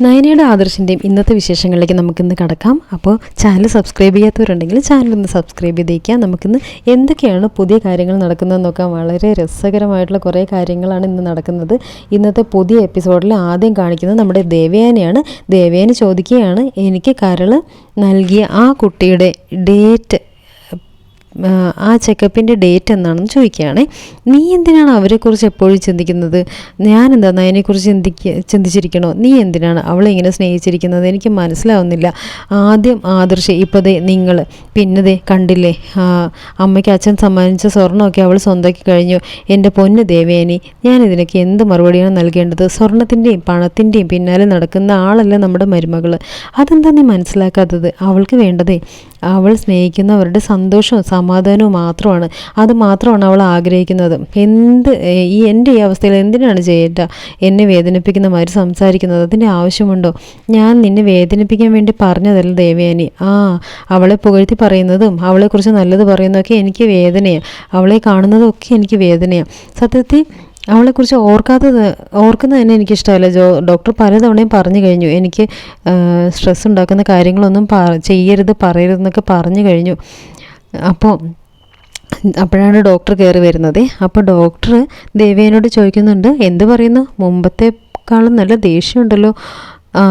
നയനയുടെ ആദർശിന്റെയും ഇന്നത്തെ വിശേഷങ്ങളിലേക്ക് നമുക്കിന്ന് കടക്കാം. അപ്പോൾ ചാനൽ സബ്സ്ക്രൈബ് ചെയ്യാത്തവരുണ്ടെങ്കിൽ ചാനൽ ഒന്ന് സബ്സ്ക്രൈബ് ചെയ്തേക്കാം നമുക്കിന്ന് എന്തൊക്കെയാണ് പുതിയ കാര്യങ്ങൾ നടക്കുന്നത് നോക്കാം വളരെ രസകരമായിട്ടുള്ള കുറേ കാര്യങ്ങളാണ് ഇന്ന് നടക്കുന്നത്. ഇന്നത്തെ പുതിയ എപ്പിസോഡിൽ ആദ്യം കാണിക്കുന്നത് നമ്മുടെ ദേവയാനിയാണ്. ദേവയാനി ചോദിക്കുകയാണ് എനിക്ക് കരൾ നൽകിയ ആ കുട്ടിയുടെ ഡേറ്റ് ആ, ചെക്കപ്പിന്റെ ഡേറ്റ് എന്നാണെന്ന് ചോദിക്കുകയാണേ. നീ എന്തിനാണ് അവരെക്കുറിച്ച് എപ്പോഴും ചിന്തിക്കുന്നത്? ഞാൻ എന്താ നയനെക്കുറിച്ച് ചിന്തിക്ക ചിന്തിച്ചിരിക്കണോ? നീ എന്തിനാണ് അവളെ ഇങ്ങനെ സ്നേഹിച്ചിരിക്കുന്നത്? എനിക്ക് മനസ്സിലാവുന്നില്ല. ആദ്യം ആദർശ് ഇപ്പോൾ ദേ നിങ്ങൾ. പിന്നതേ കണ്ടില്ലേ? അമ്മയ്ക്ക് അച്ഛൻ സമ്മാനിച്ച സ്വർണമൊക്കെ അവൾ സ്വന്തമാക്കി കഴിഞ്ഞു. എന്റെ പൊന്ന് ദേവേനി ഞാൻ ഇതിനൊക്കെ എന്ത് മറുപടിയാണ് നൽകേണ്ടത്? സ്വർണത്തിന്റെയും പണത്തിന്റെയും പിന്നാലെ നടക്കുന്ന ആളല്ല നമ്മുടെ മരുമകൾ അതെന്താ നീ മനസ്സിലാക്കാത്തത്? അവൾക്ക് വേണ്ടതേ. അവൾ സ്നേഹിക്കുന്നവരുടെ സന്തോഷവും സമാധാനവും മാത്രമാണ്. അത് മാത്രമാണ് അവൾ ആഗ്രഹിക്കുന്നത്. എന്ത് ഈ എന്റെ ഈ അവസ്ഥയിൽ എന്തിനാണ് ചെയ്യേണ്ട എന്നെ വേദനിപ്പിക്കുന്ന മാതിരി സംസാരിക്കുന്നത്? അതിന്റെ ആവശ്യമുണ്ടോ? ഞാൻ നിന്നെ വേദനിപ്പിക്കാൻ വേണ്ടി പറഞ്ഞതല്ല ദേവയാനി. ആ അവളെ പുകഴ്ത്തി പറയുന്നതും അവളെക്കുറിച്ച് നല്ലത് പറയുന്നതൊക്കെ എനിക്ക് വേദനയാണ് അവളെ കാണുന്നതൊക്കെ എനിക്ക് വേദനയാണ് സത്യത്തിൽ അവളെക്കുറിച്ച് ഓർക്കാത്തത് ഓർക്കുന്നത് തന്നെ എനിക്കിഷ്ടമല്ല. ജോ ഡോക്ടർ പലതവണയും പറഞ്ഞു കഴിഞ്ഞു. എനിക്ക് സ്ട്രെസ് ഉണ്ടാക്കുന്ന കാര്യങ്ങളൊന്നും ചെയ്യരുത് ചെയ്യരുത് പറയരുതെന്നൊക്കെ പറഞ്ഞു കഴിഞ്ഞു. അപ്പോൾ അപ്പോഴാണ് ഡോക്ടർ കയറി വരുന്നത്. അപ്പോൾ ഡോക്ടർ ദേവേനോട് ചോദിക്കുന്നുണ്ട് എന്ത് പറയുന്നു? മുമ്പത്തെക്കാളും നല്ല ദേഷ്യമുണ്ടല്ലോ.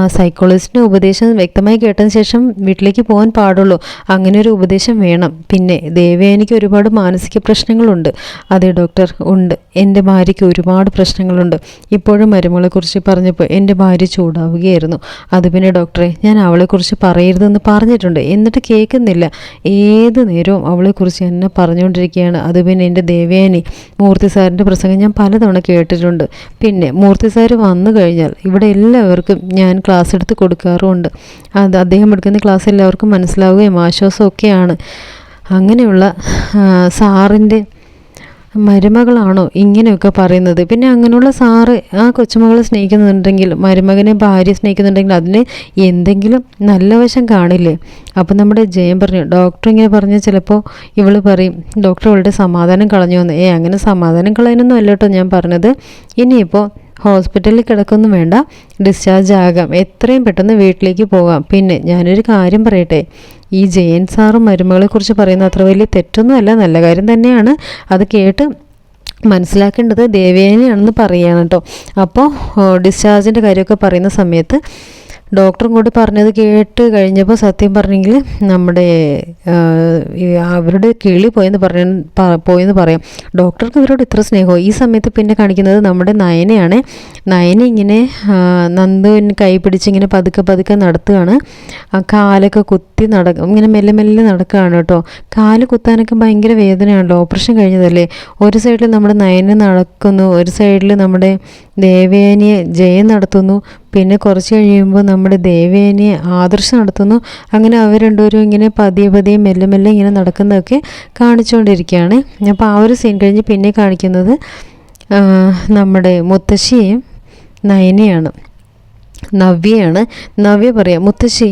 സൈക്കോളജിസ്റ്റിന്റെ ഉപദേശം വ്യക്തമായി കേട്ടതിന് ശേഷം വീട്ടിലേക്ക് പോകാൻ പാടുള്ളൂ. അങ്ങനെ ഒരു ഉപദേശം വേണം. പിന്നെ ദേവയാനിക്ക് ഒരുപാട് മാനസിക പ്രശ്നങ്ങളുണ്ട്. അതെ ഡോക്ടർ ഉണ്ട്. എന്റെ ഭാര്യയ്ക്ക് ഒരുപാട് പ്രശ്നങ്ങളുണ്ട്. ഇപ്പോഴും മരുമകളെക്കുറിച്ച് പറഞ്ഞപ്പോൾ എന്റെ ഭാര്യ ചൂടാവുകയായിരുന്നു. അത് പിന്നെ ഡോക്ടറെ ഞാൻ അവളെക്കുറിച്ച് പറയരുതെന്ന് പറഞ്ഞിട്ടുണ്ട്. എന്നിട്ട് കേൾക്കുന്നില്ല. ഏത് നേരവും അവളെക്കുറിച്ച് എന്നെ പറഞ്ഞുകൊണ്ടിരിക്കുകയാണ്. അത് പിന്നെ എന്റെ ദേവയാനി മൂർത്തി സാറിന്റെ പ്രസംഗം ഞാൻ പലതവണ കേട്ടിട്ടുണ്ട്. പിന്നെ മൂർത്തി സാർ വന്നു കഴിഞ്ഞാൽ ഇവിടെ എല്ലാവർക്കും ഞാൻ ക്ലാസ് എടുത്ത് കൊടുക്കാറുമുണ്ട്. അത് അദ്ദേഹം എടുക്കുന്ന ക്ലാസ് എല്ലാവർക്കും മനസ്സിലാവുകയും ആശ്വാസമൊക്കെയാണ്. അങ്ങനെയുള്ള സാറിന്റെ മരുമകളാണോ ഇങ്ങനെയൊക്കെ പറയുന്നത്? പിന്നെ അങ്ങനെയുള്ള സാറ് ആ കൊച്ചുമകളെ സ്നേഹിക്കുന്നുണ്ടെങ്കിൽ മരുമകനെ ഭാര്യ സ്നേഹിക്കുന്നുണ്ടെങ്കിൽ അതിന് എന്തെങ്കിലും നല്ല വശം കാണില്ലേ? അപ്പം നമ്മുടെ ജയം പറഞ്ഞു ഡോക്ടർ ഇങ്ങനെ പറഞ്ഞാൽ ചിലപ്പോൾ ഇവൾ പറയും ഡോക്ടർ ഇവളുടെ സമാധാനം കളഞ്ഞു വന്ന് ഏ അങ്ങനെ സമാധാനം കളയാനൊന്നും അല്ല കേട്ടോ ഞാൻ പറഞ്ഞത്. ഇനിയിപ്പോൾ ഹോസ്പിറ്റലിൽ കിടക്കൊന്നും വേണ്ട. ഡിസ്ചാർജ് ആകാം. എത്രയും പെട്ടെന്ന് വീട്ടിലേക്ക് പോകാം. പിന്നെ ഞാനൊരു കാര്യം പറയട്ടെ. ഈ ജയൻ സാറും മരുമകളെക്കുറിച്ച് പറയുന്ന അത്ര വലിയ തെറ്റൊന്നുമല്ല നല്ല കാര്യം തന്നെയാണ്. അത് കേട്ട് മനസ്സിലാക്കേണ്ടത് ദേവേനയാണെന്ന് പറയുകയാണ് കേട്ടോ. അപ്പോൾ ഡിസ്ചാർജിന്റെ കാര്യമൊക്കെ പറയുന്ന സമയത്ത് ഡോക്ടറും കൂടി പറഞ്ഞത് കേട്ട് കഴിഞ്ഞപ്പോൾ സത്യം പറഞ്ഞെങ്കിൽ നമ്മുടെ അവരുടെ കിളി പോയെന്ന് പറഞ്ഞ പോയെന്ന് പറയാം. ഡോക്ടർക്ക് ഇവരോട് ഇത്ര സ്നേഹമോ ഈ സമയത്ത് പിന്നെ കാണിക്കുന്നത് നമ്മുടെ നയനയാണ്. നയന ഇങ്ങനെ ആ, നന്ദുവിന് കൈ പിടിച്ച് ഇങ്ങനെ പതുക്കെ പതുക്കെ നടത്തുകയാണ്. ആ കാലൊക്കെ കുത്തി നട ഇങ്ങനെ മെല്ലെ മെല്ലെ നടക്കുകയാണ് കേട്ടോ. കാൽ കുത്താനൊക്കെ ഭയങ്കര വേദനയാണല്ലോ ഓപ്പറേഷൻ കഴിഞ്ഞതല്ലേ? ഒരു സൈഡിൽ നമ്മുടെ നയന നടക്കുന്നു ഒരു സൈഡിൽ നമ്മുടെ ദേവേനിയെ ജയം നടത്തുന്നു. പിന്നെ കുറച്ച് കഴിയുമ്പോൾ നമ്മുടെ ദേവേനെ ആദർശം നടത്തുന്നു. അങ്ങനെ അവർ രണ്ടുപേരും ഇങ്ങനെ പതിയെ പതിയെ മെല്ലെ മെല്ലെ ഇങ്ങനെ നടക്കുന്നതൊക്കെ കാണിച്ചുകൊണ്ടിരിക്കുകയാണ്. അപ്പോൾ ആ ഒരു സീൻ കഴിഞ്ഞ് പിന്നെ കാണിക്കുന്നത് നമ്മുടെ മുത്തശ്ശിയും നയനയാണ് നവ്യയാണ്. നവ്യ പറയാം മുത്തശ്ശി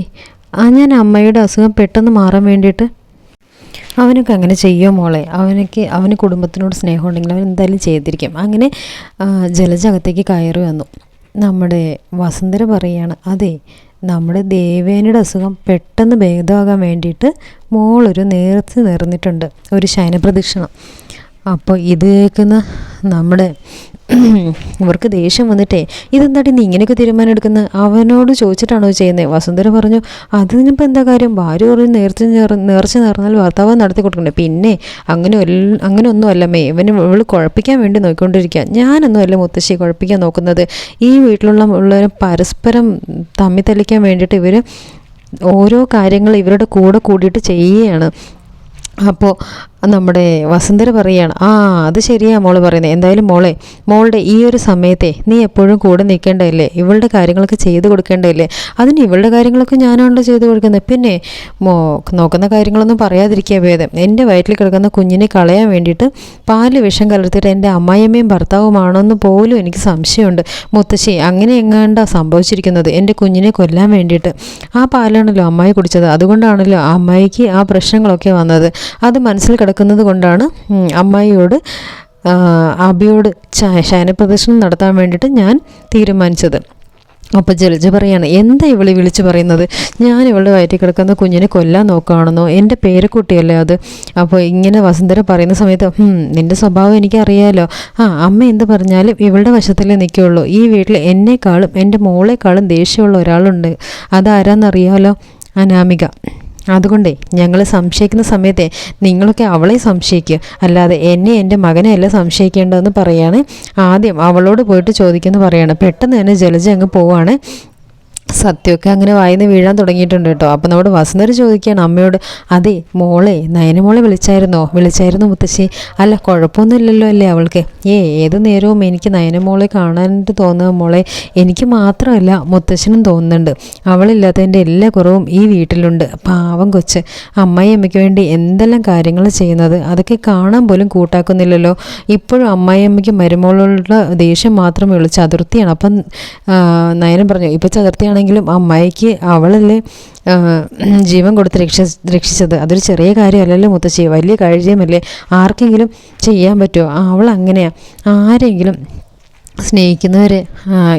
ആ ഞാൻ അമ്മയുടെ അസുഖം പെട്ടെന്ന് മാറാൻ വേണ്ടിയിട്ട് അവനൊക്കെ അങ്ങനെ ചെയ്യുമോ മോളെ? അവനൊക്കെ അവന് കുടുംബത്തിനോട് സ്നേഹമുണ്ടെങ്കിൽ അവൻ എന്തായാലും ചെയ്തിരിക്കും. അങ്ങനെ ജലജകത്തേക്ക് കയറി വന്നു. നമ്മുടെ വസുന്ധര പറയുകയാണ് അതെ നമ്മുടെ ദേവേനയുടെ അസുഖം പെട്ടെന്ന് ഭേദമാകാൻ വേണ്ടിയിട്ട് മോളൊരു നേർച്ച നേർന്നിട്ടുണ്ട് ഒരു ശയനപ്രദക്ഷിണം. അപ്പോൾ ഇത് കേൾക്കുന്ന നമ്മുടെ ഇവർക്ക് ദേഷ്യം വന്നിട്ടേ ഇതെന്താട്ടി നീ ഇങ്ങനെയൊക്കെ തീരുമാനം എടുക്കുന്നത് അവനോട് ചോദിച്ചിട്ടാണോ ചെയ്യുന്നത് വസുന്ധര പറഞ്ഞു അതിനിപ്പോൾ എന്താ കാര്യം? ഭാര്യ പറഞ്ഞു നേർച്ച നേർ നേർച്ച നേർന്നാൽ ഭർത്താവ് നടത്തി കൊടുക്കണ്ടേ? പിന്നെ അങ്ങനെ അങ്ങനെ ഒന്നുമല്ല മേ ഇവന് ഇവൾ കുഴപ്പിക്കാൻ വേണ്ടി നോക്കിക്കൊണ്ടിരിക്കുക ഞാനൊന്നുമല്ല മുത്തശ്ശി കുഴപ്പിക്കാൻ നോക്കുന്നത്. ഈ വീട്ടിലുള്ള ഉള്ളവരെ പരസ്പരം തമ്മി തെളിക്കാൻ വേണ്ടിയിട്ട് ഇവർ ഓരോ കാര്യങ്ങൾ ഇവരുടെ കൂടെ കൂടിയിട്ട് ചെയ്യുകയാണ്. അപ്പോൾ നമ്മുടെ വസന്തർ പറയുകയാണ് ആ അത് ശരിയാ മോൾ പറയുന്നത് എന്തായാലും മോളെ മോളുടെ ഈ ഒരു സമയത്തെ നീ എപ്പോഴും കൂടെ നിൽക്കേണ്ടതല്ലേ? ഇവളുടെ കാര്യങ്ങളൊക്കെ ചെയ്ത് കൊടുക്കേണ്ടതല്ലേ? അതിന് ഇവളുടെ കാര്യങ്ങളൊക്കെ ഞാനാണല്ലോ ചെയ്ത് കൊടുക്കുന്നത്. പിന്നെ മോ നോക്കുന്ന കാര്യങ്ങളൊന്നും പറയാതിരിക്കുക ഭേദം. എന്റെ വയറ്റിൽ കിടക്കുന്ന കുഞ്ഞിനെ കളയാൻ വേണ്ടിയിട്ട് പാൽ വിഷം കലർത്തിയിട്ട് എന്റെ അമ്മായിയമ്മയും ഭർത്താവുമാണോന്ന് പോലും എനിക്ക് സംശയമുണ്ട്. മുത്തശ്ശി അങ്ങനെ എങ്ങാണ്ടാണ് സംഭവിച്ചിരിക്കുന്നത്? എന്റെ കുഞ്ഞിനെ കൊല്ലാൻ വേണ്ടിയിട്ട്. ആ പാലാണല്ലോ അമ്മായി കുടിച്ചത്. അതുകൊണ്ടാണല്ലോ അമ്മായിക്ക് ആ പ്രശ്നങ്ങളൊക്കെ വന്നത്. അത് മനസ്സിൽ കിടക്കുന്നത് കൊണ്ടാണ് അമ്മായിയോട് അബിയോട് ശയനപ്രദർശനം നടത്താൻ വേണ്ടിയിട്ട് ഞാൻ തീരുമാനിച്ചത്. അപ്പോൾ ജലജ പറയാണ് എന്താ ഇവളി വിളിച്ച് പറയുന്നത്? ഞാൻ ഇവളുടെ വയറ്റിൽ കിടക്കുന്ന കുഞ്ഞിനെ കൊല്ലാൻ നോക്കുകയാണെന്നോ? എന്റെ പേരക്കുട്ടിയല്ലേ അത്? അപ്പോൾ ഇങ്ങനെ വസുന്ധര പറയുന്ന സമയത്ത് നിന്റെ സ്വഭാവം എനിക്കറിയാലോ. ആ അമ്മ എന്ത് പറഞ്ഞാലും ഇവളുടെ വശത്തല്ലേ നിൽക്കുകയുള്ളൂ. ഈ വീട്ടിൽ എന്നെക്കാളും എന്റെ മോളെക്കാളും ദേഷ്യമുള്ള ഒരാളുണ്ട്. അതാരാന്നറിയാലോ? അനാമിക. അതുകൊണ്ടേ ഞങ്ങൾ സംശയിക്കുന്ന സമയത്തെ നിങ്ങളൊക്കെ അവളെ സംശയിക്കുക അല്ലാതെ എന്നെ എന്റെ മകനെ അല്ല സംശയിക്കേണ്ടതെന്ന് പറയാണ്. ആദ്യം അവളോട് പോയിട്ട് ചോദിക്കുമെന്ന് പറയാണ്. പെട്ടെന്ന് തന്നെ ജലജ അങ്ങ് പോവാണ്. സത്യമൊക്കെ അങ്ങനെ വായിന്ന് വീഴാൻ തുടങ്ങിയിട്ടുണ്ട് കേട്ടോ. അപ്പം നമ്മുടെ വസുന്ധര ചോദിക്കുകയാണ് അമ്മയോട് അതെ മോളെ നയന മോളെ വിളിച്ചായിരുന്നോ? വിളിച്ചായിരുന്നു മുത്തശ്ശി. അല്ല കുഴപ്പമൊന്നുമില്ലല്ലോ അല്ലേ അവൾക്ക്? ഏ ഏത് നേരവും എനിക്ക് നയന മോളെ കാണാനായിട്ട് തോന്നുക മോളെ. എനിക്ക് മാത്രമല്ല മുത്തശ്ശനും തോന്നുന്നുണ്ട്. അവളില്ലാത്തതിന്റെ എല്ലാ കുറവും ഈ വീട്ടിലുണ്ട്. പാവം കൊച്ച് അമ്മായി അമ്മയ്ക്ക് വേണ്ടി എന്തെല്ലാം കാര്യങ്ങൾ ചെയ്യുന്നത്? അതൊക്കെ കാണാൻ പോലും കൂട്ടാക്കുന്നില്ലല്ലോ. ഇപ്പോഴും അമ്മായി അമ്മയ്ക്ക് മരുമോളുള്ള ദേഷ്യം മാത്രമേ ഉള്ളൂ ചതുർത്ഥിയാണ് അപ്പം നയനം പറഞ്ഞു ഇപ്പോൾ ചതുർത്ഥിയാണെങ്കിലും അമ്മായിക്ക് അവളല്ലേ ജീവൻ കൊടുത്ത് രക്ഷ രക്ഷിച്ചത്. അതൊരു ചെറിയ കാര്യമല്ലല്ലോ മുത്തശ്ശി. വലിയ കാര്യമല്ലേ ആർക്കെങ്കിലും ചെയ്യാൻ പറ്റുമോ അവൾ അങ്ങനെയാ. ആരെങ്കിലും സ്നേഹിക്കുന്നവരെ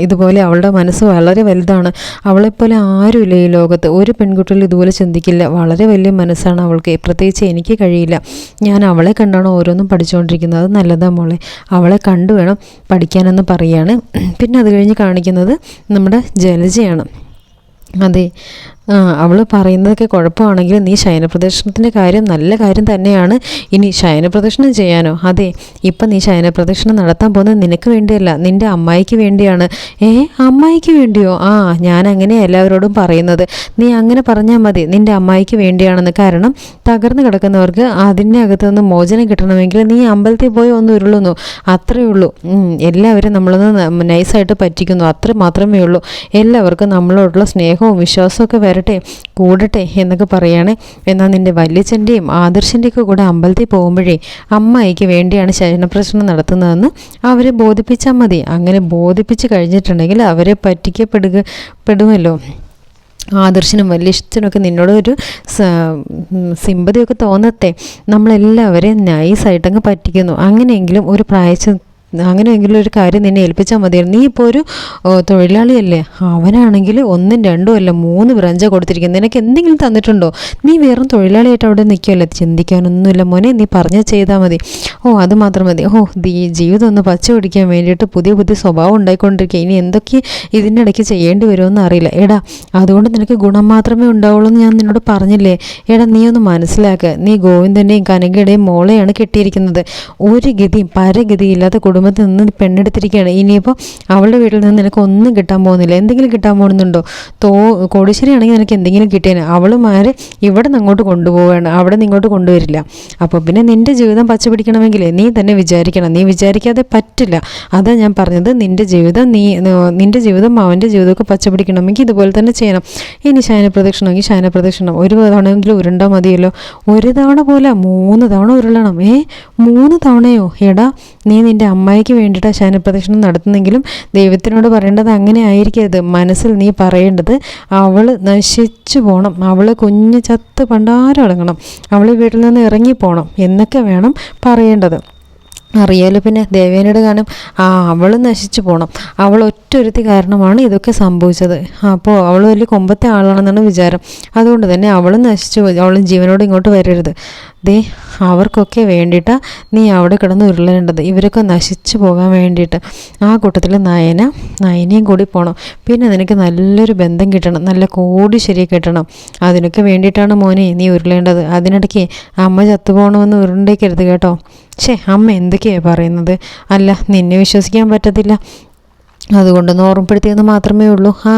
ഇതുപോലെ അവളുടെ മനസ്സ് വളരെ വലുതാണ്. അവളെപ്പോലെ ആരുമില്ല ഈ ലോകത്ത്. ഒരു പെൺകുട്ടികൾ ഇതുപോലെ ചിന്തിക്കില്ല. വളരെ വലിയ മനസ്സാണ് അവൾക്ക്. പ്രത്യേകിച്ച് എനിക്ക് കഴിയില്ല. ഞാൻ അവളെ കണ്ടാണ് ഓരോന്നും പഠിച്ചുകൊണ്ടിരിക്കുന്നത്. അത് നല്ലതാ മോളെ. അവളെ കണ്ടു വേണം പഠിക്കാനെന്ന് പറയാണ്. പിന്നെ അത് കഴിഞ്ഞ് കാണിക്കുന്നത് നമ്മുടെ ജലജയാണ്. അതെ. അവൾ പറയുന്നതൊക്കെ കുഴപ്പമാണെങ്കിലും നീ ശയനപ്രദക്ഷിണത്തിന്റെ കാര്യം നല്ല കാര്യം തന്നെയാണ്. ഇനി ശയനപ്രദക്ഷിണം ചെയ്യാനോ? അതെ ഇപ്പം നീ ശയനപ്രദക്ഷിണം നടത്താൻ പോകുന്നത് നിനക്ക് വേണ്ടിയല്ല നിന്റെ അമ്മായിക്ക് വേണ്ടിയാണ്. ഏ അമ്മായിക്ക് വേണ്ടിയോ? ആ ഞാൻ അങ്ങനെ എല്ലാവരോടും പറയുന്നത്. നീ അങ്ങനെ പറഞ്ഞാൽ മതി നിന്റെ അമ്മായിക്ക് വേണ്ടിയാണെന്ന്. കാരണം തകർന്നു കിടക്കുന്നവർക്ക് അതിന്റെ അകത്തു നിന്ന് മോചനം കിട്ടണമെങ്കിൽ നീ അമ്പലത്തിൽ പോയി ഒന്ന് ഉരുളുന്നു. അത്രയേ ഉള്ളൂ. എല്ലാവരും നമ്മളൊന്ന് നൈസായിട്ട് പറ്റിക്കുന്നു. അത്ര മാത്രമേ ഉള്ളൂ. എല്ലാവർക്കും നമ്മളോടുള്ള സ്നേഹവും വിശ്വാസവും ഒക്കെ വരട്ടെ കൂടട്ടെ എന്നൊക്കെ പറയാണ്. എന്നാൽ നിന്റെ വല്യച്ഛന്റെയും ആദർശന്റെയൊക്കെ കൂടെ അമ്പലത്തിൽ പോകുമ്പോഴേ അമ്മയ്ക്ക് വേണ്ടിയാണ് ശയനപ്രശ്നം നടത്തുന്നതെന്ന് അവരെ ബോധിപ്പിച്ചാൽ മതി. അങ്ങനെ ബോധിപ്പിച്ച് കഴിഞ്ഞിട്ടുണ്ടെങ്കിൽ അവരെ പറ്റിക്കപ്പെടുക പെടുമല്ലോ. ആദർശനും വല്യച്ഛനൊക്കെ നിന്നോട് ഒരു സിമ്പതിയൊക്കെ തോന്നത്തെ നമ്മളെല്ലാവരെയും നൈസായിട്ടങ്ങ് പറ്റിക്കുന്നു. അങ്ങനെയെങ്കിലും ഒരു പ്രായച്ച അങ്ങനെയെങ്കിലും ഒരു കാര്യം നിന്നെ ഏൽപ്പിച്ചാൽ മതിയായിരുന്നു. നീ ഇപ്പോൾ ഒരു തൊഴിലാളിയല്ലേ? അവനാണെങ്കിൽ ഒന്നും രണ്ടും അല്ല മൂന്ന് ബ്രഞ്ച കൊടുത്തിരിക്കുന്നത്. നിനക്ക് എന്തെങ്കിലും തന്നിട്ടുണ്ടോ? നീ വെറും തൊഴിലാളിയായിട്ട് അവിടെ നിൽക്കുമല്ലേ ചിന്തിക്കാനൊന്നുമില്ല. മോനെ നീ പറഞ്ഞാൽ ചെയ്താൽ മതി. ഓ അത് മാത്രം മതി. ഓ ദീ ജീവിതം ഒന്ന് പച്ച പിടിക്കാൻ വേണ്ടിയിട്ട് പുതിയ പുതിയ സ്വഭാവം ഉണ്ടായിക്കൊണ്ടിരിക്കുക. ഇനി എന്തൊക്കെ ഇതിന്റെ ഇടയ്ക്ക് ചെയ്യേണ്ടി വരുമെന്ന് അറിയില്ല. എടാ അതുകൊണ്ട് നിനക്ക് ഗുണം മാത്രമേ ഉണ്ടാവുള്ളൂ എന്ന് ഞാൻ നിന്നോട് പറഞ്ഞില്ലേ? എടാ നീ ഒന്ന് മനസ്സിലാക്കുക നീ ഗോവിന്ദന്റെയും കനകയുടെയും മോളെയാണ് കെട്ടിയിരിക്കുന്നത്. ഒരു ഗതിയും പരഗതിയില്ലാത്ത കുടുംബത്തിൽ നിന്ന് പെണ്ണെടുത്തിരിക്കുകയാണ്. ഇനിയിപ്പോൾ അവളുടെ വീട്ടിൽ നിന്ന് നിനക്ക് ഒന്നും കിട്ടാൻ പോകുന്നില്ല. എന്തെങ്കിലും കിട്ടാൻ പോകുന്നുണ്ടോ? തോ കോടീശ്വരി ആണെങ്കിൽ നിനക്ക് എന്തെങ്കിലും കിട്ടിയേനെ. അവളുമാരെ ഇവിടെ നിന്ന് അങ്ങോട്ട് കൊണ്ടുപോവുകയാണ്. അവിടെ നിന്ന് ഇങ്ങോട്ട് കൊണ്ടുവരില്ല. അപ്പോൾ പിന്നെ നിന്റെ ജീവിതം പച്ച പിടിക്കണമെങ്കിൽ നീ തന്നെ വിചാരിക്കണം. നീ വിചാരിക്കാതെ പറ്റില്ല. അതാ ഞാൻ പറഞ്ഞത്. നിന്റെ ജീവിതം നീ നിന്റെ ജീവിതം അവന്റെ ജീവിതമൊക്കെ പച്ച പിടിക്കണമെങ്കിൽ ഇതുപോലെ തന്നെ ചെയ്യണം. ഇനി ശയനപ്രദക്ഷിണമെങ്കിൽ ശയനപ്രദക്ഷിണം. ഒരു തവണയെങ്കിലും ഉരുണ്ടാൽ മതിയല്ലോ. ഒരു തവണ പോലെ. മൂന്ന് തവണ ഉരുളണം. ഏ? മൂന്ന് തവണയോ? എടാ നീ നിന്റെ അമ്മായിക്ക് വേണ്ടിയിട്ട് ശയനപ്രദക്ഷിണം നടത്തുന്നെങ്കിലും ദൈവത്തിനോട് പറയേണ്ടത് അങ്ങനെ ആയിരിക്കരുത്. മനസ്സിൽ നീ പറയേണ്ടത് അവൾ നശിച്ചു പോകണം അവൾ കുഞ്ഞ് ചത്ത് പണ്ടാരം അടങ്ങണം. അവൾ വീട്ടിൽ നിന്ന് ഇറങ്ങിപ്പോണം എന്നൊക്കെ വേണം പറയേണ്ടത്. അറിയാലോ പിന്നെ ദേവേനോട് കാണും ആ അവൾ നശിച്ചു പോകണം അവൾ ഒറ്റൊരുത്തി കാരണമാണ് ഇതൊക്കെ സംഭവിച്ചത്. അപ്പോൾ അവൾ വലിയ കൊമ്പത്തെ ആളാണെന്നാണ് വിചാരം. അതുകൊണ്ട് തന്നെ അവൾ നശിച്ചു അവളും ജീവനോട് ഇങ്ങോട്ട് വരരുത്. ദേ അവർക്കൊക്കെ വേണ്ടിയിട്ട് നീ അവിടെ കിടന്ന് ഉരുളേണ്ടത്. ഇവരൊക്കെ നശിച്ചു പോകാൻ വേണ്ടിയിട്ട്. ആ കൂട്ടത്തിൽ നയന നയനയും കൂടി പോകണം പിന്നെ നിനക്ക് നല്ലൊരു ബന്ധം കിട്ടണം. നല്ല കോടി ശരി കിട്ടണം. അതിനൊക്കെ വേണ്ടിയിട്ടാണ് മോനെ നീ ഉരുളേണ്ടത്. അതിനിടയ്ക്ക് അമ്മ ചത്തുപോകണമെന്ന് ഉരുണ്ടേക്കരുത് കേട്ടോ. ഛേ അമ്മ എന്തൊക്കെയാണ് പറയുന്നത്? അല്ല നിന്നെ വിശ്വസിക്കാൻ പറ്റത്തില്ല. അതുകൊണ്ടൊന്ന് ഓർമ്മപ്പെടുത്തിയെന്ന് മാത്രമേ ഉള്ളൂ. ആ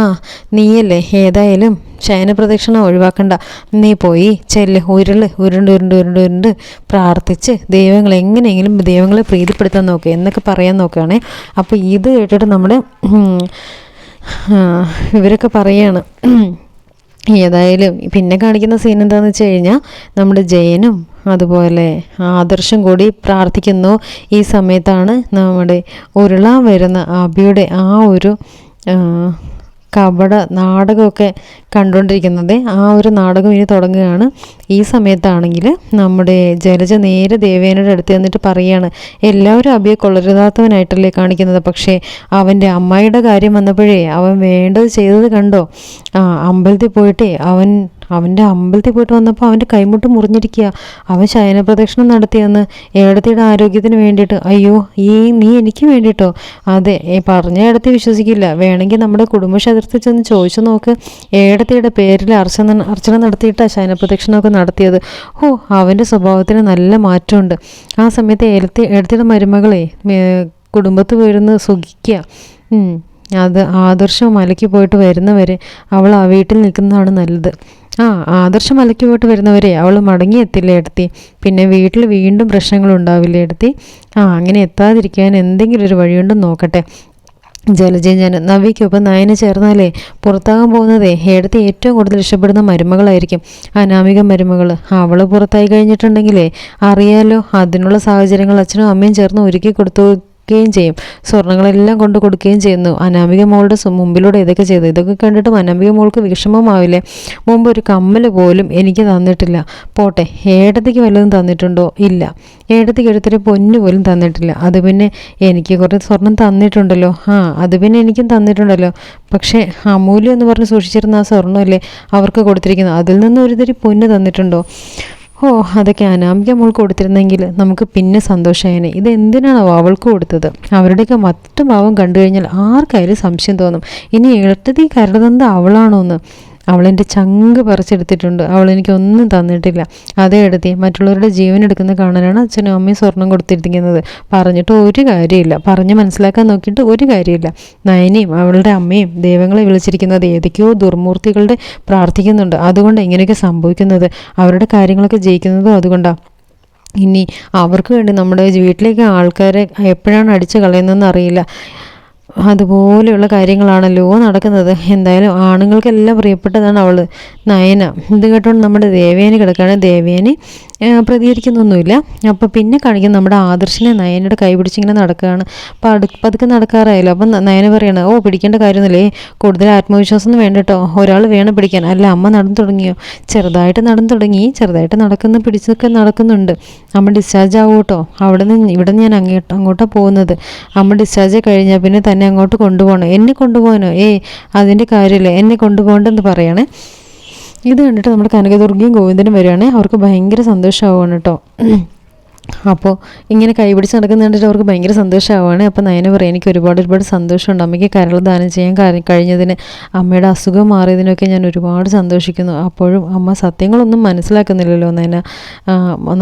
നീയല്ലേ? ഏതായാലും ശയനപ്രദക്ഷിണ ഒഴിവാക്കണ്ട. നീ പോയി ചെല്ല് ഉരുൾ ഉരുണ്ട് ഉരുണ്ട് ഉരുണ്ട് ഉരുണ്ട് പ്രാർത്ഥിച്ച് ദൈവങ്ങൾ എങ്ങനെയെങ്കിലും ദൈവങ്ങളെ പ്രീതിപ്പെടുത്താൻ നോക്കുക എന്നൊക്കെ പറയാൻ നോക്കുകയാണേ. അപ്പോൾ ഇത് കേട്ടിട്ട് നമ്മുടെ ഇവരൊക്കെ പറയാണ്. ഏതായാലും പിന്നെ കാണിക്കുന്ന സീൻ എന്താണെന്ന് വെച്ച് കഴിഞ്ഞാൽ നമ്മുടെ ജയനും അതുപോലെ ആദർശം കൂടി പ്രാർത്ഥിക്കുന്നു. ഈ സമയത്താണ് നമ്മുടെ ഉരുളാൻ വരുന്ന അബിയുടെ ആ ഒരു കപട നാടകമൊക്കെ കണ്ടുകൊണ്ടിരിക്കുന്നത്. ആ ഒരു നാടകം ഇനി തുടങ്ങുകയാണ്. ഈ സമയത്താണെങ്കിൽ നമ്മുടെ ജലജ നേരെ ദേവേനയുടെ അടുത്ത് എന്നിട്ട് പറയുകയാണ് എല്ലാവരും അബിയെ കൊള്ളരുതാത്തവനായിട്ടല്ലേ കാണിക്കുന്നത്. പക്ഷേ അവന്റെ അമ്മായിയുടെ കാര്യം വന്നപ്പോഴേ അവൻ വേണ്ടത് ചെയ്തത് കണ്ടോ? ആ അമ്പലത്തിൽ പോയിട്ടേ അവൻ അവന്റെ അമ്പലത്തിൽ പോയിട്ട് വന്നപ്പോൾ അവന്റെ കൈമുട്ട് മുറിഞ്ഞിരിക്കുക. അവൻ ശയന പ്രദക്ഷിണം നടത്തിയെന്ന് ഏടത്തിയുടെ ആരോഗ്യത്തിന് വേണ്ടിയിട്ട്. അയ്യോ ഈ നീ എനിക്ക് വേണ്ടിയിട്ടോ? അതെ പറഞ്ഞ ഏടത്തി വിശ്വസിക്കില്ല. വേണമെങ്കിൽ നമ്മുടെ കുടുംബശതിർത്തി ചെന്ന് ചോദിച്ചു നോക്ക്. ഏടത്തിയുടെ പേരിൽ അർച്ചന അർച്ചന നടത്തിയിട്ടാണ് ശയന പ്രദക്ഷിണമൊക്കെ നടത്തിയത്. ഓ അവന്റെ സ്വഭാവത്തിന് നല്ല മാറ്റമുണ്ട്. ആ സമയത്ത് ഏലത്തി ഏടത്തിയുടെ മരുമകളെ കുടുംബത്ത് പോയിരുന്ന് സുഖിക്കുക. അത് ആദർശം മലയ്ക്ക് പോയിട്ട് വരുന്നവരെ അവൾ ആ വീട്ടിൽ നിൽക്കുന്നതാണ് നല്ലത്. ആ ആദർശം മലയ്ക്ക് പോയിട്ട് വരുന്നവരെ അവൾ മടങ്ങി എത്തില്ലേ എടുത്തി? പിന്നെ വീട്ടിൽ വീണ്ടും പ്രശ്നങ്ങൾ ഉണ്ടാവില്ല എടുത്തി? ആ അങ്ങനെ എത്താതിരിക്കാൻ എന്തെങ്കിലും ഒരു വഴിയുണ്ടെന്ന് നോക്കട്ടെ. ജലജയും ഞാൻ നവിക്കൊപ്പം നയന ചേർന്നാലേ പുറത്താകാൻ പോകുന്നതേ. എടുത്ത് ഏറ്റവും കൂടുതൽ ഇഷ്ടപ്പെടുന്ന മരുമകളായിരിക്കും അനാമിക മരുമകൾ. അവൾ പുറത്തായി കഴിഞ്ഞിട്ടുണ്ടെങ്കിലേ അറിയാലോ അതിനുള്ള സാഹചര്യങ്ങൾ അച്ഛനും അമ്മയും ചേർന്ന് ഒരുക്കി കൊടുത്തു ുകയും ചെയ്യും. സ്വർണങ്ങളെല്ലാം കൊണ്ട് കൊടുക്കുകയും ചെയ്യുന്നു. അനാമിക മോളുടെ മുമ്പിലൂടെ ഇതൊക്കെ ചെയ്തു. ഇതൊക്കെ കണ്ടിട്ടും അനാമിക മോൾക്ക് വിഷമമാവില്ലേ? മുമ്പ് ഒരു കമ്മൽ പോലും എനിക്ക് തന്നിട്ടില്ല. പോട്ടെ ഏടത്തേക്ക് വല്ലതും തന്നിട്ടുണ്ടോ? ഇല്ല. ഏടത്തേക്ക് എടുത്തൊരു പൊന്നു പോലും തന്നിട്ടില്ല. അത് പിന്നെ എനിക്ക് കുറേ സ്വർണം തന്നിട്ടുണ്ടല്ലോ. ആ അത് പിന്നെ എനിക്കും തന്നിട്ടുണ്ടല്ലോ. പക്ഷേ അമൂല്യം എന്ന് പറഞ്ഞ് സൂക്ഷിച്ചിരുന്ന ആ സ്വർണമല്ലേ അവർക്ക് കൊടുത്തിരിക്കുന്നത്? അതിൽ നിന്ന് ഒരുതിരി പൊന്ന് തന്നിട്ടുണ്ടോ? ഓ അതൊക്കെ അനാമിക മോൾക്ക് കൊടുത്തിരുന്നെങ്കിൽ നമുക്ക് പിന്നെ സന്തോഷമായേനെ ഇത് എന്തിനാണോ അവൾക്ക് കൊടുത്തത്? അവരുടെയൊക്കെ മറ്റു ഭാവം കണ്ടു കഴിഞ്ഞാൽ ആർക്കായാലും സംശയം തോന്നും. ഇനി ഇളട്ടതി കരുതുന്നത് അവളാണോ എന്ന് അവളെന്റെ ചങ്ക് പറിച്ചെടുത്തിട്ടുണ്ട്. അവൾ എനിക്കൊന്നും തന്നിട്ടില്ല. അതേ എടുത്തി. മറ്റുള്ളവരുടെ ജീവൻ എടുക്കുന്ന കാണാനാണ് അച്ഛനും അമ്മയും സ്വർണം കൊടുത്തിരിക്കുന്നത്. പറഞ്ഞിട്ട് ഒരു കാര്യമില്ല. പറഞ്ഞ് മനസ്സിലാക്കാൻ നോക്കിയിട്ട് ഒരു കാര്യമില്ല. നയനയും അവളുടെ അമ്മയും ദൈവങ്ങളെ വിളിച്ചിരിക്കുന്നത് ഏതൊക്കെയോ ദുർമൂർത്തികളുടെ പ്രാർത്ഥിക്കുന്നുണ്ട്. അതുകൊണ്ട് ഇങ്ങനെയൊക്കെ സംഭവിക്കുന്നത്. അവരുടെ കാര്യങ്ങളൊക്കെ ജയിക്കുന്നതും അതുകൊണ്ടാണ് ഇനി അവർക്ക് വേണ്ടി നമ്മുടെ വീട്ടിലേക്ക് ആൾക്കാരെ എപ്പോഴാണ് അടിച്ചു കളയുന്നതെന്ന് അറിയില്ല. അതുപോലെയുള്ള കാര്യങ്ങളാണല്ലോ നടക്കുന്നത്. എന്തായാലും ആണുങ്ങൾക്കെല്ലാം പ്രിയപ്പെട്ടതാണ് അവൾ നയന ഇത് കേട്ടോണ്ട് നമ്മുടെ ദേവേനി കിടക്കുകയാണ് ദേവേനി പ്രതികരിക്കുന്നൊന്നുമില്ല. അപ്പോൾ പിന്നെ കാണിക്കുന്നത് നമ്മുടെ ആദർശിനെ നയനയുടെ കൈ പിടിച്ചിങ്ങനെ നടക്കുകയാണ്. പടു പതുക്കെ നടക്കാറായല്ലോ. അപ്പം നയന പറയണ ഓ പിടിക്കേണ്ട കാര്യമൊന്നുമില്ലേ? കൂടുതൽ ആത്മവിശ്വാസം ഒന്നും കേട്ടോ ഒരാൾ വേണം പിടിക്കാൻ. അല്ല അമ്മ നടന്നു തുടങ്ങിയോ? ചെറുതായിട്ട് നടന്നു തുടങ്ങി. ചെറുതായിട്ട് നടക്കുന്ന പിടിച്ചൊക്കെ നടക്കുന്നുണ്ട്. അമ്മ ഡിസ്ചാർജ് ആവും കേട്ടോ അവിടെ നിന്ന് ഇവിടെ ഞാൻ അങ്ങോട്ട് അങ്ങോട്ടാണ് പോകുന്നത്. അമ്മ ഡിസ്ചാർജ് കഴിഞ്ഞാൽ പിന്നെ തന്നെ അങ്ങോട്ട് കൊണ്ടുപോകണം. എന്നെ കൊണ്ടുപോകാനോ? ഏയ് അതിന്റെ കാര്യമില്ല. എന്നെ കൊണ്ടുപോകണ്ടെന്ന് പറയണേ. ഇത് കണ്ടിട്ട് നമ്മുടെ കനകദുർഗയും ഗോവിന്ദനും വരികയാണെ. അവർക്ക് ഭയങ്കര സന്തോഷമാവുകയാണ് കേട്ടോ. അപ്പോൾ ഇങ്ങനെ കൈപിടിച്ച് നടക്കുന്ന കണ്ടിട്ട് അവർക്ക് ഭയങ്കര സന്തോഷമാവുകയാണ്. അപ്പോൾ നയന പറയും എനിക്ക് ഒരുപാട് ഒരുപാട് സന്തോഷമുണ്ട്. അമ്മയ്ക്ക് കരൾ ദാനം ചെയ്യാൻ കഴിഞ്ഞതിന് അമ്മയുടെ അസുഖം മാറിയതിനൊക്കെ ഞാൻ ഒരുപാട് സന്തോഷിക്കുന്നു. അപ്പോഴും അമ്മ സത്യങ്ങളൊന്നും മനസ്സിലാക്കുന്നില്ലല്ലോ നയന.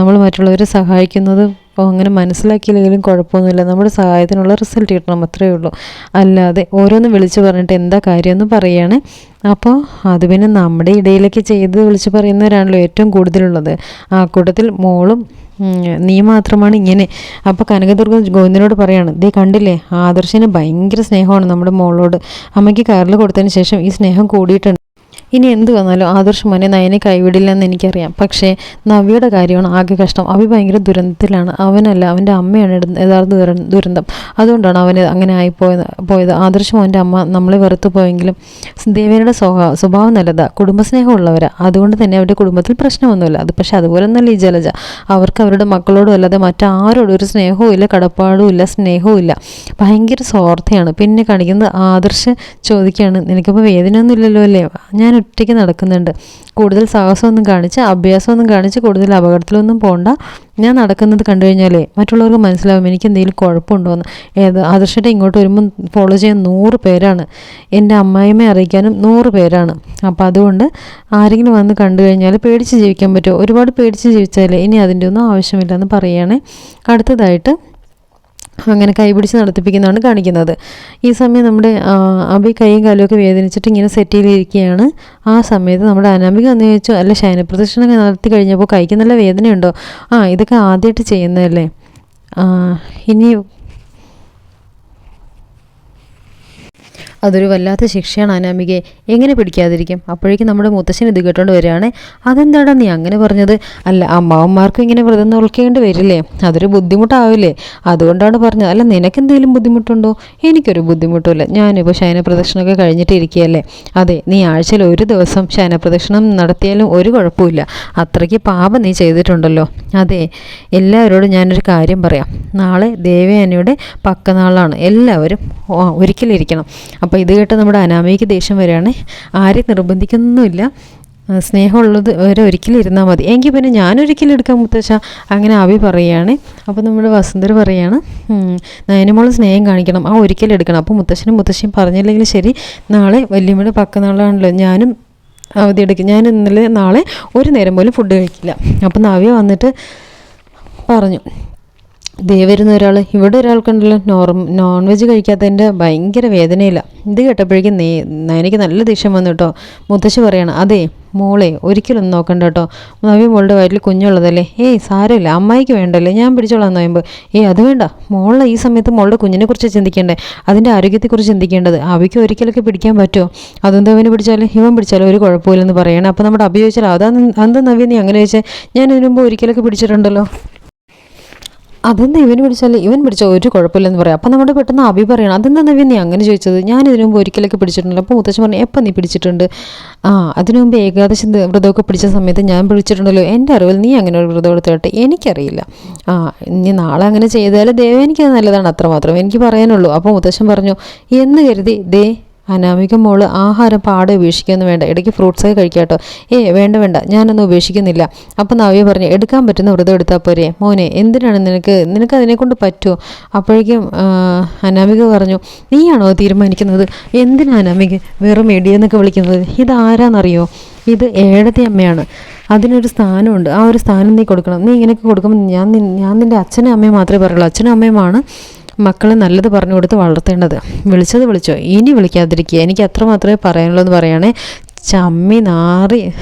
നമ്മൾ മറ്റുള്ളവരെ സഹായിക്കുന്നത് അപ്പോൾ അങ്ങനെ മനസ്സിലാക്കിയില്ലെങ്കിലും കുഴപ്പമൊന്നുമില്ല. നമ്മുടെ സഹായത്തിനുള്ള റിസൾട്ട് കിട്ടണം അത്രയേ ഉള്ളൂ. അല്ലാതെ ഓരോന്ന് വിളിച്ച് പറഞ്ഞിട്ട് എന്താ കാര്യമെന്ന് പറയുകയാണ് അപ്പോൾ അത് പിന്നെ നമ്മുടെ ഇടയിലേക്ക് ചെയ്ത് വിളിച്ച് പറയുന്നവരാണല്ലോ ഏറ്റവും കൂടുതലുള്ളത്. ആ കൂട്ടത്തിൽ മോളും നീ മാത്രമാണ് ഇങ്ങനെ. അപ്പോൾ കനകദുർഗ ഗോവിന്ദനോട് പറയാണ് ദേ കണ്ടില്ലേ? ആദർശന് ഭയങ്കര സ്നേഹമാണ് നമ്മുടെ മോളോട്. അമ്മയ്ക്ക് കയറിൽ കൊടുത്തതിന് ശേഷം ഈ സ്നേഹം കൂടിയിട്ടുണ്ട്. ഇനി എന്ത് വന്നാലും ആദർശ് മോനെ നയനെ കൈവിടില്ലെന്ന് എനിക്കറിയാം. പക്ഷേ നവ്യയുടെ കാര്യമാണ് ആകെ കഷ്ടം. അവി ഭയങ്കര ദുരന്തത്തിലാണ്. അവനല്ല അവന്റെ അമ്മയാണ് യഥാർത്ഥ ദുര- ദുരന്തം. അതുകൊണ്ടാണ് അവന് അങ്ങനെ ആയിപ്പോയത് പോയത് ആദർശ് മോന്റെ അമ്മ നമ്മളെ വെറുത്തു പോയെങ്കിലും ദേവേനയുടെ സ്വഭാവ സ്വഭാവം നല്ലതാ. കുടുംബസ്നേഹമുള്ളവരാ. അതുകൊണ്ട് തന്നെ അവരുടെ കുടുംബത്തിൽ പ്രശ്നമൊന്നുമില്ല. അത് പക്ഷേ അതുപോലെ ഒന്നല്ല ഈ ജലജ. അവർക്ക് അവരുടെ മക്കളോടും അല്ലാതെ മറ്റാരോടും ഒരു സ്നേഹവും ഇല്ല കടപ്പാടും ഇല്ല സ്നേഹവും ഇല്ല. ഭയങ്കര സ്വാർത്ഥയാണ്. പിന്നെ കാണിക്കുന്നത് ആദർശ് ചോദിക്കുകയാണ് നിനക്കിപ്പോൾ വേദനയൊന്നുമില്ലല്ലോ അല്ലേ? ഞാൻ ഒറ്റയ്ക്ക് നടക്കുന്നുണ്ട്. കൂടുതൽ സാഹസമൊന്നും കാണിച്ച് അഭ്യാസമൊന്നും കാണിച്ച് കൂടുതൽ അപകടത്തിലൊന്നും പോകണ്ട ഞാൻ നടക്കുന്നത് കണ്ടു കഴിഞ്ഞാലേ മറ്റുള്ളവർക്ക് മനസ്സിലാവും എനിക്ക് എന്തെങ്കിലും കുഴപ്പമുണ്ടോ എന്ന്. ഏത് ആദർശത്തെ ഇങ്ങോട്ട് വരുമ്പം ഫോളോ ചെയ്യാൻ നൂറ് പേരാണ്. എന്റെ അമ്മായിമ്മയെ അറിയിക്കാനും നൂറ് പേരാണ്. അപ്പോൾ അതുകൊണ്ട് ആരെങ്കിലും വന്ന് കണ്ടു കഴിഞ്ഞാൽ പേടിച്ച് ജീവിക്കാൻ പറ്റുമോ? ഒരുപാട് പേടിച്ച് ജീവിച്ചാലേ ഇനി അതിന്റെ ഒന്നും ആവശ്യമില്ലെന്ന് പറയുകയാണെ. അടുത്തതായിട്ട് അങ്ങനെ കൈപിടിച്ച് നടത്തിപ്പിക്കുന്നതാണ് കാണിക്കുന്നത്. ഈ സമയം നമ്മുടെ അബി കൈയും കാലും ഒക്കെ വേദനിച്ചിട്ട് ഇങ്ങനെ സെറ്റ് ചെയ്തിരിക്കുകയാണ്. ആ സമയത്ത് നമ്മുടെ അനാമിക എന്ന് ചോദിച്ചു അല്ല ശയനപ്രദക്ഷിണം നടത്തി കഴിഞ്ഞപ്പോൾ കൈക്ക് നല്ല വേദനയുണ്ടോ? ആ ഇതൊക്കെ ആദ്യമായിട്ട് ചെയ്യുന്നതല്ലേ. ഇനി അതൊരു വല്ലാത്ത ശിക്ഷയാണ് അനാമികയെ. എങ്ങനെ പിടിക്കാതിരിക്കും? അപ്പോഴേക്കും നമ്മുടെ മുത്തശ്ശൻ ഇത് കേട്ടോണ്ട് വരികയാണ്. അതെന്താടാ നീ അങ്ങനെ പറഞ്ഞത്? അല്ല അമ്മാവന്മാർക്കും ഇങ്ങനെ വ്രതം നോക്കേണ്ടി വരില്ലേ? അതൊരു ബുദ്ധിമുട്ടാവില്ലേ? അതുകൊണ്ടാണ് പറഞ്ഞത്. അല്ല നിനക്ക് എന്തെങ്കിലും ബുദ്ധിമുട്ടുണ്ടോ? എനിക്കൊരു ബുദ്ധിമുട്ടുമില്ല. ഞാനിപ്പോൾ ശയനപ്രദക്ഷിണമൊക്കെ കഴിഞ്ഞിട്ട് ഇരിക്കുകയല്ലേ. അതെ നീ ആഴ്ചയിൽ ഒരു ദിവസം ശയനപ്രദക്ഷിണം നടത്തിയാലും ഒരു കുഴപ്പമില്ല അത്രയ്ക്ക് പാപം നീ ചെയ്തിട്ടുണ്ടല്ലോ. അതെ എല്ലാവരോടും ഞാനൊരു കാര്യം പറയാം. നാളെ ദേവയാനിയുടെ പക്കനാളാണ് എല്ലാവരും ഒരിക്കലിരിക്കണം. അപ്പോൾ ഇത് കേട്ട് നമ്മുടെ അനാമയ്ക്ക് ദേഷ്യം വരികയാണ്. ആരെയും നിർബന്ധിക്കുന്നൊന്നുമില്ല. സ്നേഹമുള്ളത് വരെ ഒരിക്കലും ഇരുന്നാൽ മതി. എങ്കിൽ പിന്നെ ഞാനൊരിക്കലും എടുക്കാൻ മുത്തശ്ശ അങ്ങനെ ആവി പറയുകയാണ്. അപ്പോൾ നമ്മുടെ വസന്തർ പറയുകയാണ് "ഉം, നയനമോൾ സ്നേഹം കാണിക്കണം. ആ ഒരിക്കലും എടുക്കണം. അപ്പോൾ മുത്തശ്ശനും മുത്തശ്ശിയും പറഞ്ഞില്ലെങ്കിൽ ശരി നാളെ വല്യമ്മയുടെ പക്കനാളാണല്ലോ ഞാനും അവധി എടുക്കും. ഞാൻ ഇന്നലെ നാളെ ഒരു നേരം പോലും ഫുഡ് കഴിക്കില്ല. അപ്പോൾ നവ്യ വന്നിട്ട് പറഞ്ഞു ദേ വരുന്ന ഒരാൾ ഇവിടെ ഒരാൾക്കുണ്ടല്ലോ നോർമ നോൺ വെജ് കഴിക്കാത്തതിന്റെ ഭയങ്കര വേദനയില്ല ഇത് കേട്ടപ്പോഴേക്കും നേ എനിക്ക് നല്ല ദേഷ്യം വന്നു കേട്ടോ. മുത്തശ്ശി പറയണം അതെ മോളെ ഒരിക്കലും നോക്കണ്ട കേട്ടോ. നവ്യ മോളുടെ വയറ്റിൽ കുഞ്ഞുള്ളതല്ലേ? ഏയ് സാരമില്ല അമ്മായിക്ക് വേണ്ടല്ലേ? ഞാൻ പിടിച്ചോളാം നോയമ്പ് ഏയ് അത് വേണ്ട. മോളെ ഈ സമയത്ത് മോളുടെ കുഞ്ഞിനെ കുറിച്ച് ചിന്തിക്കേണ്ടേ? അതിന്റെ ആരോഗ്യത്തെക്കുറിച്ച് ചിന്തിക്കേണ്ടത്. അവയ്ക്ക് ഒരിക്കലൊക്കെ പിടിക്കാൻ പറ്റുമോ? അതെന്താ അവന് പിടിച്ചാലും? ഇവൻ പിടിച്ചാലും ഒരു കുഴപ്പമില്ലെന്ന് പറയണം. അപ്പോൾ നമ്മുടെ അഭി ചോദിച്ചാൽ അതാ അന്ത് നവ്യ നീ അങ്ങനെ ചോദിച്ചാൽ ഞാൻ ഇതിനു മുമ്പ് ഒരിക്കലൊക്കെ പിടിച്ചിട്ടുണ്ടല്ലോ. അതെന്താ ഇവന് പിടിച്ചാൽ ഇവൻ പിടിച്ച ഒരു കുഴപ്പമില്ലെന്ന് പറയാം. അപ്പം നമ്മുടെ പെട്ടെന്ന് അഭി പറയണം അതെന്താ നവ്യ നീ അങ്ങനെ ചോദിച്ചത്? ഞാൻ ഇതിനു മുമ്പ് ഒരിക്കലൊക്കെ പിടിച്ചിട്ടുണ്ടല്ലോ. അപ്പോൾ മുത്തച്ഛൻ പറഞ്ഞു എപ്പം നീ പിടിച്ചിട്ടുണ്ട്? ആ അതിനു മുമ്പ് ഏകാദശി വ്രതമൊക്കെ പിടിച്ച സമയത്ത് ഞാൻ പിടിച്ചിട്ടുണ്ടല്ലോ. എന്റെ അറിവിൽ നീ അങ്ങനെ ഒരു വ്രതം എടുത്തിട്ട് എനിക്കറിയില്ല. ആ നീ നാളെ അങ്ങനെ ചെയ്താൽ ദേവ എനിക്കത് നല്ലതാണ്. അത്രമാത്രം എനിക്ക് പറയാനുള്ളൂ. അപ്പോൾ മുത്തശ്ശൻ പറഞ്ഞു എന്ന് കരുതി ദേ അനാമിക മോൾ ആഹാരം പാടെ ഉപേക്ഷിക്കുകയെന്ന് വേണ്ട. ഇടയ്ക്ക് ഫ്രൂട്ട്സൊക്കെ കഴിക്കാട്ടോ ഏ വേണ്ട വേണ്ട. ഞാനൊന്നും ഉപേക്ഷിക്കുന്നില്ല. അപ്പം നവ്യ പറഞ്ഞു എടുക്കാൻ പറ്റുന്ന വ്രതം എടുത്താൽ പോരെ? മോനെ എന്തിനാണ് നിനക്ക് നിനക്ക് അതിനെക്കൊണ്ട് പറ്റുമോ അപ്പോഴേക്കും അനാമിക പറഞ്ഞു നീയാണോ തീരുമാനിക്കുന്നത്? എന്തിനാണ് അനാമിക വെറും എടിയെന്നൊക്കെ വിളിക്കുന്നത്? ഇതാരാന്നറിയോ ഇത് ഏഴത്തെ അമ്മയാണ്. അതിനൊരു സ്ഥാനമുണ്ട്. ആ ഒരു സ്ഥാനം നീ കൊടുക്കണം. നീ ഇങ്ങനെയൊക്കെ കൊടുക്കുമ്പോൾ ഞാൻ ഞാൻ നിന്റെ അച്ഛനും അമ്മയും മാത്രമേ പറയുള്ളൂ. അച്ഛനും അമ്മയുമാണ്. മക്കളെ നല്ലത് പറഞ്ഞു കൊടുത്ത് വളർത്തേണ്ടത്. വിളിച്ചത് വിളിച്ചോ. ഇനി വിളിക്കാതിരിക്കുക. എനിക്ക് അത്ര മാത്രമേ പറയാനുള്ളൂ എന്ന് പറയുകയാണെ. ചമ്മി നാറി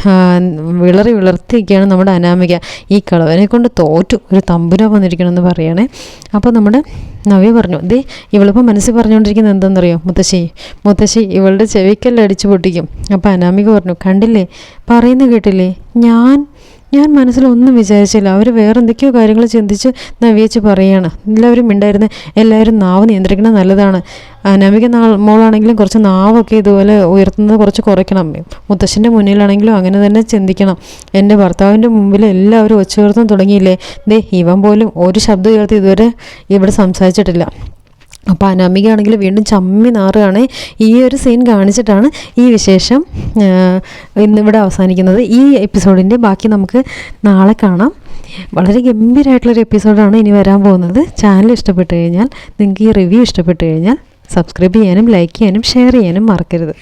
വിളറി വിളർത്തിയൊക്കെയാണ് നമ്മുടെ അനാമിക. ഈ കളവനെ കൊണ്ട് തോറ്റു. ഒരു തമ്പുര വന്നിരിക്കണമെന്ന് പറയണേ അപ്പോൾ നമ്മുടെ നവ്യ പറഞ്ഞു ദേ ഇവളിപ്പോൾ മനസ്സിൽ പറഞ്ഞുകൊണ്ടിരിക്കുന്നത് എന്താണെന്നറിയോ? മുത്തശ്ശി മുത്തശ്ശി ഇവളുടെ ചെവിക്കല്ല അടിച്ചു പൊട്ടിക്കും. അപ്പോൾ അനാമിക പറഞ്ഞു കണ്ടില്ലേ? പറയുന്നത് കേട്ടില്ലേ? ഞാൻ ഞാൻ മനസ്സിലൊന്നും വിചാരിച്ചില്ല. അവർ വേറെ എന്തൊക്കെയോ കാര്യങ്ങൾ ചിന്തിച്ച് നവ്യേച്ച് പറയുകയാണ് എല്ലാവരും മിണ്ടായിരുന്ന എല്ലാവരും നാവ് നിയന്ത്രിക്കണം നല്ലതാണ്. അനാമിക നാൾ മോളാണെങ്കിലും കുറച്ച് നാവൊക്കെ ഇതുപോലെ ഉയർത്തുന്നത് കുറച്ച് കുറയ്ക്കണം. മുത്തശ്ശന്റെ മുന്നിലാണെങ്കിലും അങ്ങനെ തന്നെ ചിന്തിക്കണം. എന്റെ ഭർത്താവിന്റെ മുമ്പിൽ എല്ലാവരും ഒച്ചുയർത്തും തുടങ്ങിയില്ലേ? ദേ ഇവൻ പോലും ഒരു ശബ്ദം ഉയർത്തി ഇതുവരെ ഇവിടെ സംസാരിച്ചിട്ടില്ല. അപ്പോൾ അനാമികയാണെങ്കിൽ വീണ്ടും ചമ്മി നാറുകയാണ്. ഈ ഒരു സീൻ കാണിച്ചിട്ടാണ് ഈ വിശേഷം ഇന്നിവിടെ അവസാനിക്കുന്നത്. ഈ എപ്പിസോഡിന്റെ ബാക്കി നമുക്ക് നാളെ കാണാം. വളരെ ഗംഭീരമായിട്ടുള്ളൊരു എപ്പിസോഡാണ് ഇനി വരാൻ പോകുന്നത്. ചാനൽ ഇഷ്ടപ്പെട്ട് കഴിഞ്ഞാൽ നിങ്ങൾക്ക് ഈ റിവ്യൂ ഇഷ്ടപ്പെട്ട് കഴിഞ്ഞാൽ സബ്സ്ക്രൈബ് ചെയ്യാനും ലൈക്ക് ചെയ്യാനും ഷെയർ ചെയ്യാനും മറക്കരുത്.